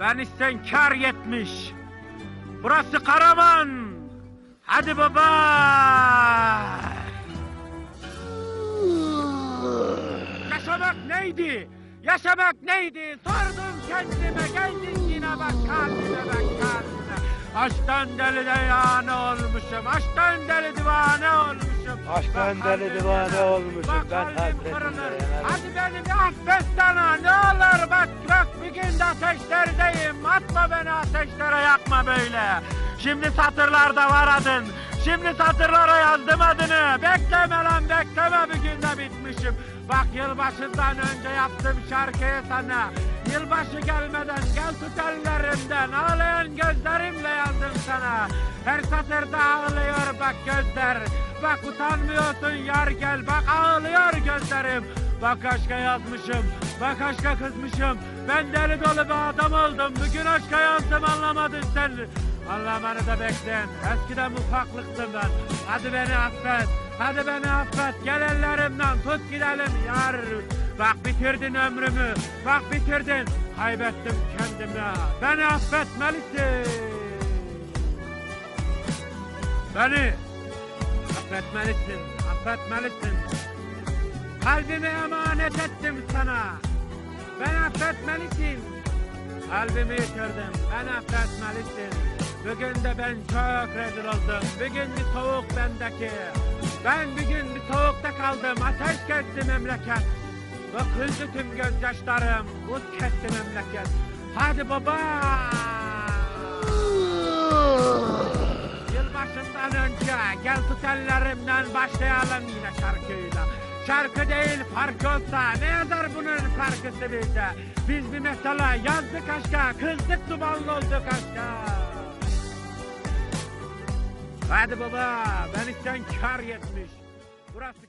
Ben istenkar yetmiş. Burası Karaman. Hadi baba. Yaşamak neydi? Yaşamak neydi? Sordum kendime geldin yine bak kalbime bak kalbime. Aşktan deli divane olmuşum. Aşktan deli divane olmuşum. Aşktan Bak deli divane olmuşum. bak Ben yanarım. Hadi beni bir affet sana ne olur bak bak bir gün ateşlerdeyim. Atma beni ateşlere yakma böyle. Şimdi satırlarda var adın. Şimdi satırlara yazdım adını. Bekleme lan bekleme bir günde bitmişim. Bak yılbaşından önce yaptım şarkıyı sana. Yılbaşı gelmeden gel tut ellerimden. Ağlayan gözlerimle yazdım sana. Her satırda ağlıyor bak gözler. Bak utanmıyorsun yar gel. Bak ağlıyor gözlerim. Bak aşka yazmışım. Bak aşka kızmışım. Ben deli dolu bir adam oldum. Bugün aşka yazdım anlamadın sen. Anlamanı da bekleyin. Eskiden ufaklıktım ben. Hadi beni affet. Hadi beni affet. Gel ellerimden tut gidelim yar. Bak bitirdin ömrümü. Bak bitirdin. Kaybettim kendimi. Beni affetmelisin. Beni affetmelisin. Affetmelisin. Kalbimi emanet ettim sana. Ben affetmelisin. Kalbimi yitirdim. Ben affetmelisin. Bugün de ben çok rezil oldum. Bugün bir soğuk bendeki. Ben bir gün bir soğukta kaldım. Ateş kesti memleket. Döküldü tüm gözyaşlarım. Buz kesti memleket. Hadi baba. Yılbaşından önce gel tut ellerimden başlayalım yine şarkıyla. Şarkı değil fark olsa ne yazar bunun farkısı bizde. Biz bir mesela yazdık aşka, kızdık dumanlı olduk aşka. Hadi baba, ben işten kar yetmiş. Burası